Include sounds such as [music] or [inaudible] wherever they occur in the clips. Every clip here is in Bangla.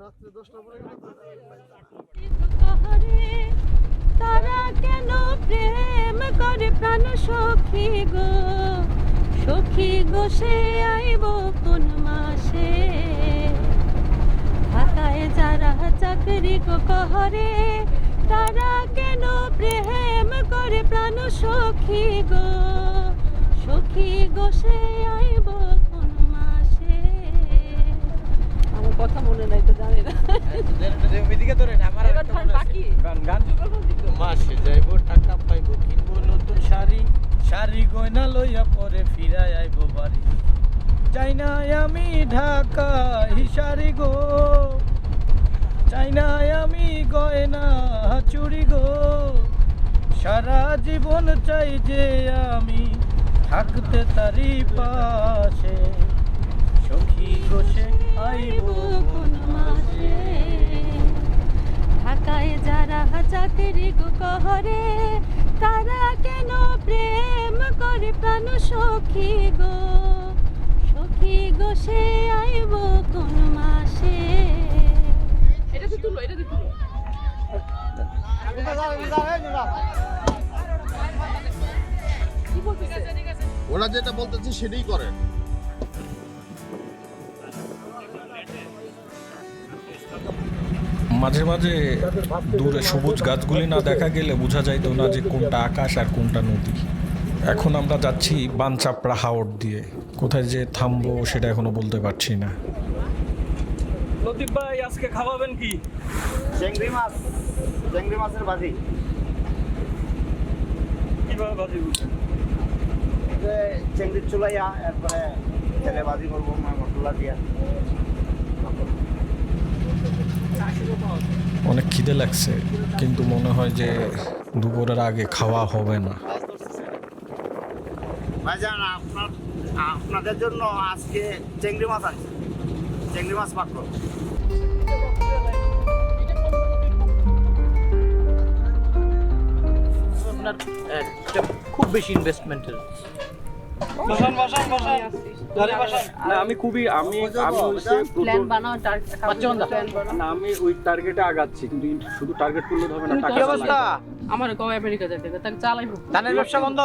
রাত্রে দশটা তারা কেন প্রেম করে প্রাণ সখী গো? সখী গো, সে আইব কোন মাসে? ঢাকায় যারা চাকরি গো কহরে, তারা কেন প্রেম করে প্রাণ সখী গো? সখী গো, সে মনে নাই তো জানি না। এবার ঠান বাকি? মাসে যাইব টাকা পাইব কিনবো নতুন শাড়ি। শাড়ি গয়না লইয়া পরে ফিরাই আইব বাড়ি। চাই না আমি ঢাকা হিসারি গো। চাই না আমি গয়না চুরি গো। সারা জীবন চাই যে আমি থাকতে তারি পাশে। সখী গোসে আইব ঢাকায় যারা চাকরি গো কহরে তারা কেন প্রেম করে প্রাণ সখী গো? সখী গো সে আইব কোন মাসে? এটা তো তুলো এটা তো তুলো। ওরা যেটা বলতেছে সেটাই করেন মাঝে মাঝে দূরে সবুজ গাছগুলি না দেখা গেলে বোঝা যাইতো না যে কোনটা আকাশ আর কোনটা নদী। এখন আমরা যাচ্ছি বানচাপড়া হাওড় দিয়ে। কোথায় যে থামবো সেটা এখনও বলতে পারছি না। লতিফ ভাই আজকে খাওয়াবেন কি? চেংড়ি মাছ চেংড়ি মাছের ভাজি। কীভাবে ভাজি চেংড়ির চুলাইয়া এরপরে তেলে ভাজি করব মশলা দিয়া। অনেক খিদে লাগছে কিন্তু মনে হয় যে দুপুরের আগে খাওয়া হবে না। ভাইজান আপনার আপনাদের জন্য আজকে চেংড়ি মাছ আছে। চেংড়ি মাছ মাত্র আপনার খুব বেশি ইনভেস্টমেন্টের বসান বসান বসান। আমি খুবই আমি আমি প্ল্যান বানাও না আমি ওই টার্গেটে আগাচ্ছি কিন্তু শুধু টার্গেট করলে হবে না টাকা অবস্থা? আমার কও আমেরিকা যেতে তাকে চালাই ধানের ব্যবসা বন্ধ?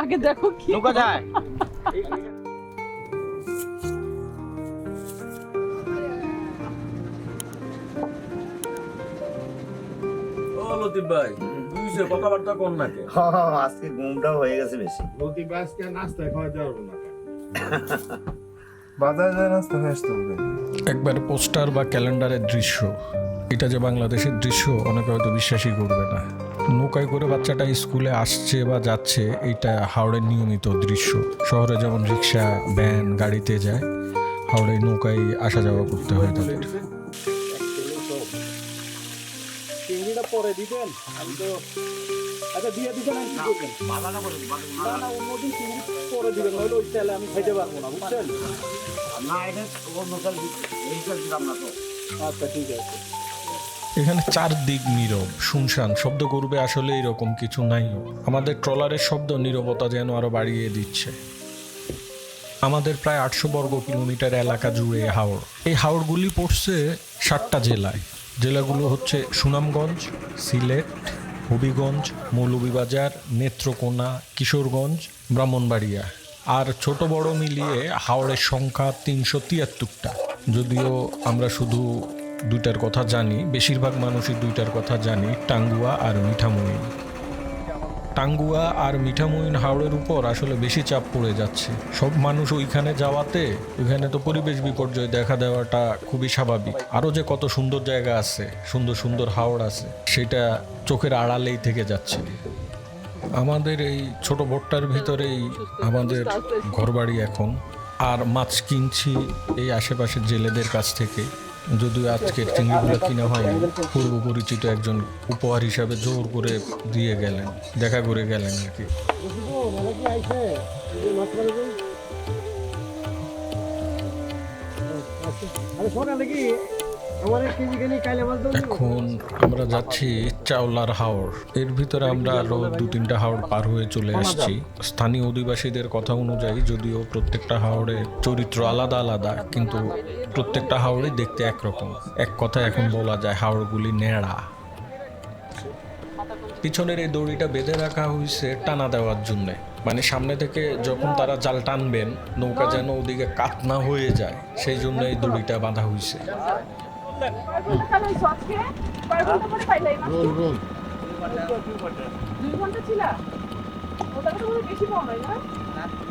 আগে দেখো কি নৌকা যায়। লতিফ ভাই বুঝছে কথাবার্তা কোন নাকে? আজকে ঘুমটাও হয়ে গেছে বেশি। নদী আজকে নাস্তায় খাওয়া যাবে না। একবার পোস্টার বা ক্যালেন্ডারের দৃশ্য। এটা যে বাংলাদেশের দৃশ্য, অনেকে হয়তো বিশ্বাসই করবে না। নৌকায় করে বাচ্চাটা স্কুলে আসছে বা যাচ্ছে, এটা হাওড়ের নিয়মিত দৃশ্য। শহরে যেমন রিক্সা, ভ্যান গাড়িতে যায়, হাওড়ে নৌকায় আসা যাওয়া করতে হয় তাদের। পরে দিবেন? আমি তো আচ্ছা দিয়ে দিবেন আমি কি করবেন না না অন্যদিন চিংড়ি পরে দিবেন নইলে ওই তেলে আমি খাইতে পারব না বুঝছেন? না এটা অন্য কাল এই কাল দিলাম না তো। আচ্ছা ঠিক আছে। এখানে চারদিক নীরব শুনশান শব্দ করবে আসলে এরকম কিছু নাই। আমাদের ট্রলারের শব্দ নীরবতা যেন আরও বাড়িয়ে দিচ্ছে। আমাদের প্রায় আটশো বর্গ কিলোমিটার এলাকা জুড়ে হাওড় এই হাওড়গুলি পড়ছে সাতটা জেলায়। জেলাগুলো হচ্ছে সুনামগঞ্জ, সিলেট, হবিগঞ্জ, মৌলভীবাজার, নেত্রকোনা, কিশোরগঞ্জ, ব্রাহ্মণবাড়িয়া। আর ছোট বড় মিলিয়ে হাওড়ের সংখ্যা তিনশো তিয়াত্তরটা। যদিও আমরা শুধু দুইটার কথা জানি, বেশিরভাগ মানুষই দুইটার কথা জানি, টাঙ্গুয়া আর মিঠামইন টাঙ্গুয়া আর মিঠামইন হাওড়ের উপর আসলে বেশি চাপ পড়ে যাচ্ছে। সব মানুষ ওইখানে যাওয়াতে ওইখানে তো পরিবেশ বিপর্যয় দেখা দেওয়াটা খুবই স্বাভাবিক। আরও যে কত সুন্দর জায়গা আছে, সুন্দর সুন্দর হাওড় আছে, সেটা চোখের আড়ালেই থেকে যাচ্ছে। আমাদের এই ছোট বোটটার ভিতরেই আমাদের ঘরবাড়ি এখন। আর মাছ কিনছি এই আশেপাশের জেলেদের কাছ থেকে। যদিও আজকের চিংড়িগুলো কিনা হয়নি পূর্ব পরিচিত একজন উপহার হিসাবে জোর করে দিয়ে গেলেন, দেখা করে গেলেন আর কি। আরে এখন আমরা যাচ্ছি চাওলার হাওর। এর ভিতরে আমরা আরও দু তিনটা হাওর পার হয়ে চলে আসছি। স্থানীয় অধিবাসীদের কথা অনুযায়ী যদিও প্রত্যেকটা হাওড়ের চরিত্র আলাদা আলাদা কিন্তু প্রত্যেকটা হাওড়ই দেখতে একরকম। এক কথায় এখন বলা যায় হাওড়গুলি নেড়া পিছনের এই দড়িটা বেঁধে রাখা হয়েছে টানা দেওয়ার জন্য। মানে সামনে থেকে যখন তারা জাল টানবেন নৌকা যেন ওদিকে কাত না হয়ে যায় সেই জন্য এই দড়িটা বাঁধা হয়েছে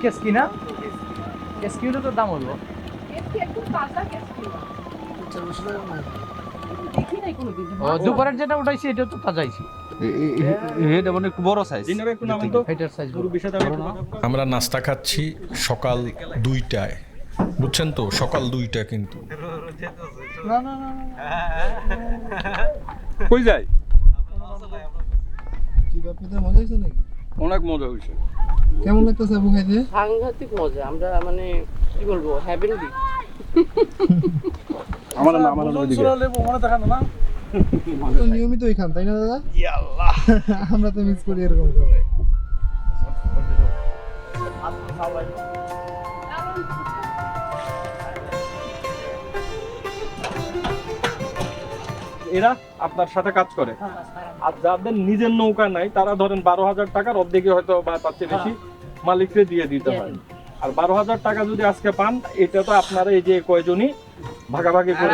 কেসকি না? কেসকি তো দাম হলো ও দুপুরের যেটা উঠাইছি এটা তো তাজাইছি এটা মানে একটু বড় সাইজ এটার সাইজ আমরা নাস্তা খাচ্ছি সকাল দুইটায়। বুঝছেন তো? সকাল দুইটা কিন্তু। কই যায় অনেক মজা হয়েছে। কেমন লাগতেছে আবু খাইতে? সাংঘাতিক মজা। আমরা মানে কি বলব হ্যাভেনলি আমার না আমার ওইদিকে। তো নিয়মিতই খান তাই না দাদা? [laughs] আমরা তো মিস করি এরকম খাবার এরা আপনার সাথে কাজ করে। আর যাদের নিজের নৌকা নাই তারা ধরেন বারো হাজার টাকার অর্ধেকে হয়তো বা তার চেয়ে বেশি মালিককে দিয়ে দিতে হয়। আর বারো হাজার টাকা যদি আজকে পান এটা তো আপনারা এই যে কয়জনই ভাগাভাগি করে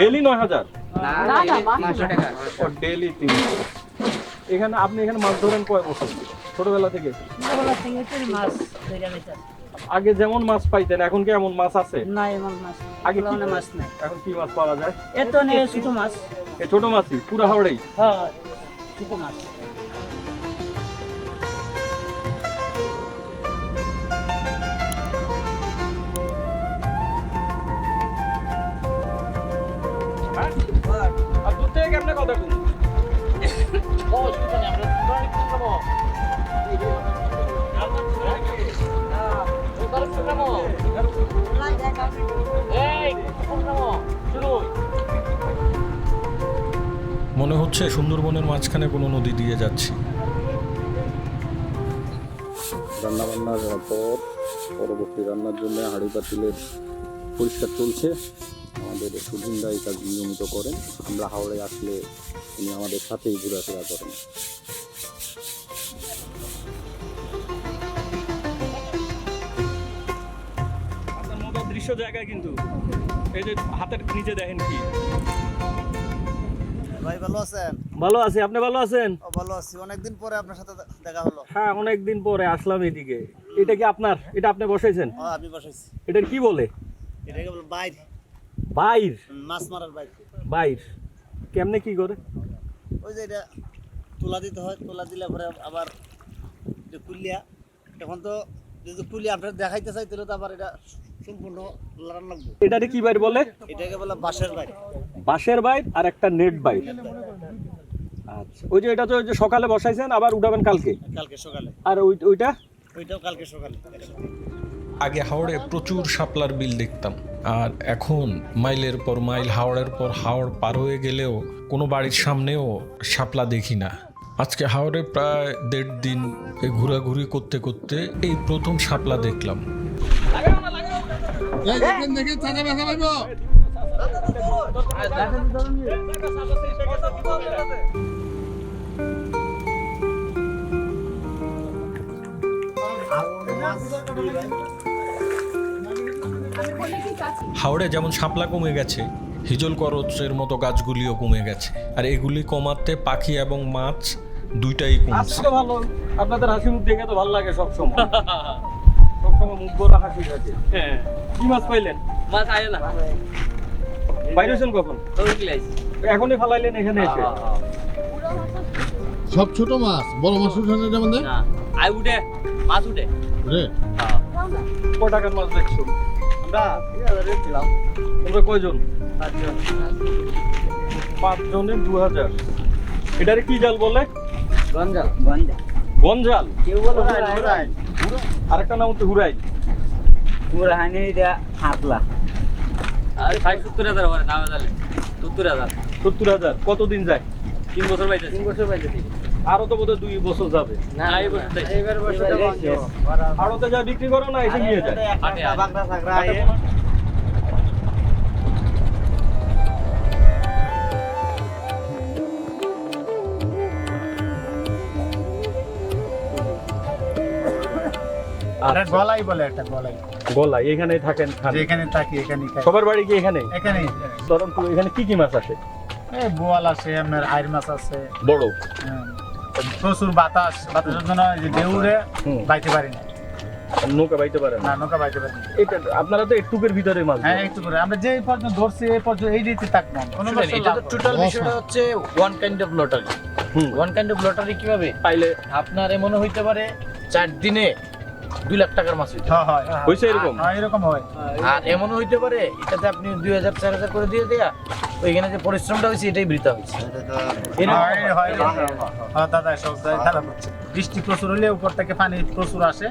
ডেলি নয় হাজার? তিনশো ডেলি তিন এখানে আপনি এখানে মাছ ধরেন কয় বছর? ছোটবেলা থেকে? মাছ ধরে নিতে আগে যেমন মাছ পাইতেন এখন কি এমন মাছ আছে? না এমন মাছ আগে কি মাছ নাই। এখন কি মাছ পাওয়া যায়? এত নেই ছোট মাছ। এই ছোট মাছই পুরো হাওড়েই? হ্যাঁ ছোট মাছ। আর দূর থেকে কেমনে কথা বলি মনে হচ্ছে সুন্দরবনের মাঝখানে কোনো নদী দিয়ে যাচ্ছি। রান্না বান্নার পর পরবর্তী রান্নার জন্য হাঁড়ি পাতিলের পরিষ্কার চলছে। আমাদের সুধিনদা এই কাজ নিয়মিত করেন। আমরা হাওড়ে আসলে তিনি আমাদের সাথেই ঘোরাফেরা করেন। দৃশ্য জায়গা কিন্তু এই যে হাতের নিচে দেখেন কি? ভাই ভালো আছেন? ভালো আছি আপনি ভালো আছেন? ও ভালো আছি। অনেকদিন পরে আপনার সাথে দেখা হলো। হ্যাঁ অনেক দিন পরে আসলাম এদিকে। এটা কি আপনার? এটা আপনি বসাইছেন? ও আমি বসেছি এটার কি বলে? এটাকে বল বাইর। বাইর? মাছ মারার বাইর। বাইর। কেমনে কি করে? ওই যে এটা তোলা দিতে হয় তোলা দিলে পরে আবার কুলিয়া এখন তো যদি কুলিয়া আপনার দেখাইতে চাই তাহলে তো আবার এটা সম্পূর্ণ লড়ান লাগবে। এটারে কি বাইর বলে? এটাকে বলে বাঁশের বাইর। বাঁশের বাইর আর একটা নেট বাইর। আচ্ছা ওই যে এটা তো ওই যে সকালে বসাইছেন আবার উঠাবেন কালকে? কালকে সকালে। আর ওই ওইটা? ওইটাও কালকে সকালে। আগে হাওড়ে প্রচুর শাপলার বিল দেখতাম আর এখন মাইলের পর মাইল হাওড়ের পর হাওড় পার হয়ে গেলেও কোনো বাড়ির সামনেও শাপলা দেখি না। আজকে হাওড়ে প্রায় দেড় দিন এই ঘোরাঘুরি করতে করতে এই প্রথম শাপলা দেখলাম। হাওড়ে যেমন শাপলা কমে গেছে হিজল করচের মতো গাছগুলিও কমে গেছে। আর এগুলি কমাতে পাখি এবং মাছ দুইটাই কমছে। ভালো। আপনাদের হাসি মুখ দেখে তো ভালো লাগে সবসময়। সবসময় মুখ ভরা হাসি থাকে। হ্যাঁ। কি মাছ পাইলেন? মাছ আয় না। বাইরে হয়েছেন কখন? এখনই ফালাইলেন এখানে এসে? সব ছোট মাছ? বড় মাছ উঠানো যেমন না আয় উঠে মাছ উঠে। রে কয় টাকার মাছ দেখছ? আমরা তিন হাজার ছিলাম। তোমরা কয়জন? পাঁচ জনের দু হাজার এটারে কি জাল বলে? গঞ্জাল গঞ্জাল। গঞ্জাল? কেউ বলো হুরাইন। আরেকটা নাম হচ্ছে হুরাই পুরা হানি এটা হাতলা। আর সত্তর হাজার হবে না তাহলে সত্তর হাজার। সত্তর হাজার কতদিন যায়? তিন বছর পাইছে তিন বছর বাইতে আরও তো বোধহয় দুই বছর যাবে। না এই বছর এবার আরও তো যা বিক্রি করো না এসে নিয়ে যায়। গলাই বলে একটা গলাই। এখানেই থাকেন খান। থাকি এখানে সবার বাড়ি কি এখানে এখানে এখানে কি কি মাছ আছে বোয়াল আছে আপনার আইর মাছ আছে। বড়? হ্যাঁ। প্রচুর বাতাস। বাতাসের জন্য যে বাইতে পারি না। নৌকা বাইতে পারে না? না নৌকা বাইতে পারি এটা আপনারা তো একটুকের ভিতরে মাছ হ্যাঁ একটু করে। আমরা যে পর্যন্ত ধরছি এই পর্যন্ত এই রীতি থাকব কোনো শুনেন, বছর এটা তো টোটাল বিষয়টা হচ্ছে ওয়ান কাইন্ড অফ লটারি হুম। ওয়ান কাইন্ড অফ লটারি কীভাবে? পাইলে আপনার এমন হইতে পারে চার দিনে দুই লাখ টাকার মাছ হইতে হ্যাঁ হয় হয়েছে এরকম? হ্যাঁ এরকম হয়। আর এমন হইতে পারে এটাতে আপনি দুই হাজার চার হাজার করে দিয়ে দেয়া ওইখানে যে পরিশ্রমটা হয়েছে এটাই বৃথা হয়েছে হয়, হয়। হ্যাঁ, দাদা বৃষ্টি প্রচুর হলে উপর থেকে পানি প্রচুর আসে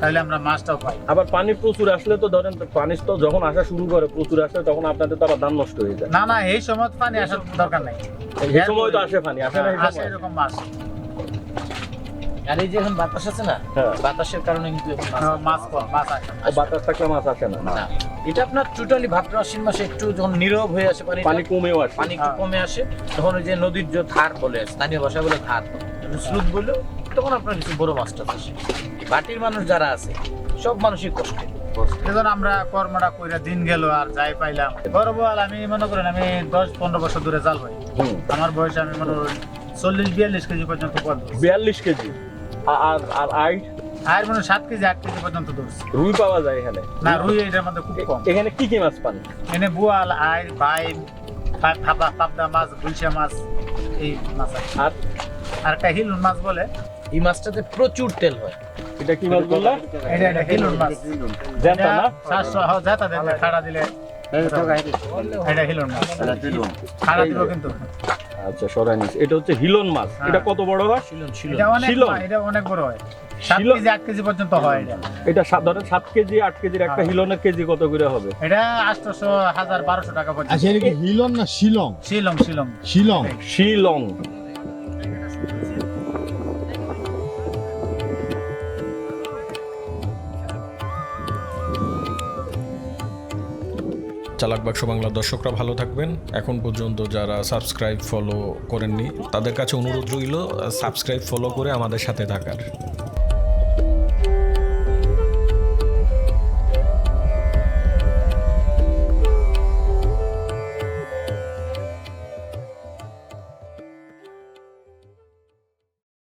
তাহলে আমরা মাছটাও পাই। আবার পানি প্রচুর আসলে তো ধরেন পানি তো যখন আসা শুরু করে প্রচুর আসলে তখন আপনাদের তো আবার ধান নষ্ট হয়ে যায়। না না এই সময় পানি আসার দরকার নাই। এই সময় তো আসে পানি আসে না? এরকম মাছ। আর এই যে এখন বাতাস আছে না হ্যাঁ। বাতাসের কারণে কিন্তু মাছ হ্যাঁ, মাছ কম মাছ আসে না। বাতাস থাকলে মাছ আসে না। এটা আপনার টোটালি ভাদ্র আশ্বিন মাসে একটু যখন নীরব হয়ে আসে পানি পানি কমেও আসে। পানি একটু কমে আসে তখন ওই যে নদীর যে ধার বলে স্থানীয় ভাষায় বলে ধার স্রোত বলে তখন আপনার কিছু বড় মাছটা আসে। বাটির মানুষ যারা আছে সব মানুষই কষ্টে। এজন্য আমরা কর্মটা কইরা দিন গেল আর যাই পাইলাম। বড় বল আমি মনে করেন আমি দশ পনেরো বছর ধরে জাল ভাই আমার বয়সে আমি মনে করেন চল্লিশ বিয়াল্লিশ কেজি পর্যন্ত পদ বিয়াল্লিশ কেজি? আর আর আই আর মনে হয় সাত কেজি আট কেজি পর্যন্ত ধরছি। রুই পাওয়া যায় এখানে। না রুই এটার মধ্যে খুব কম। এখানে কি কি মাছ পান? এনে বুয়াল আইর বাইম থাপা পাবদা মাছ গুলশা মাছ এই মাছ আর? আর একটা হিলুন মাছ বলে। এই মাছটাতে প্রচুর তেল হয়। এটা কি মাছ বললা? এটা এটা হিলুন মাছ। জানতা না? সাতশো হাও যেটা দিলে খাড়া দিলে। এটা হিলুন মাছ। খাড়া দিব কিন্তু। আচ্ছা সরাই নিস এটা হচ্ছে হিলন মাছ। হ্যাঁ। এটা কত বড় হয়? শিলন এটা অনেক শিলং। এটা অনেক বড় হয়। কেজি আট কেজি পর্যন্ত হয় এটা। সাধারণ সাত কেজি আট কেজির একটা হ্যাঁ। হিলনের কেজি কত করে হবে? এটা আটশোশো হাজার বারোশো টাকা পর্যন্ত। আচ্ছা হিলন না শিলং? শিলং শিলং। শিলং। শিলং। চালাক বাক্স বাংলা দর্শকরা ভালো থাকবেন। এখন পর্যন্ত যারা সাবস্ক্রাইব ফলো করেননি, তাদের কাছে অনুরোধ রইল সাবস্ক্রাইব ফলো করে আমাদের সাথে থাকার।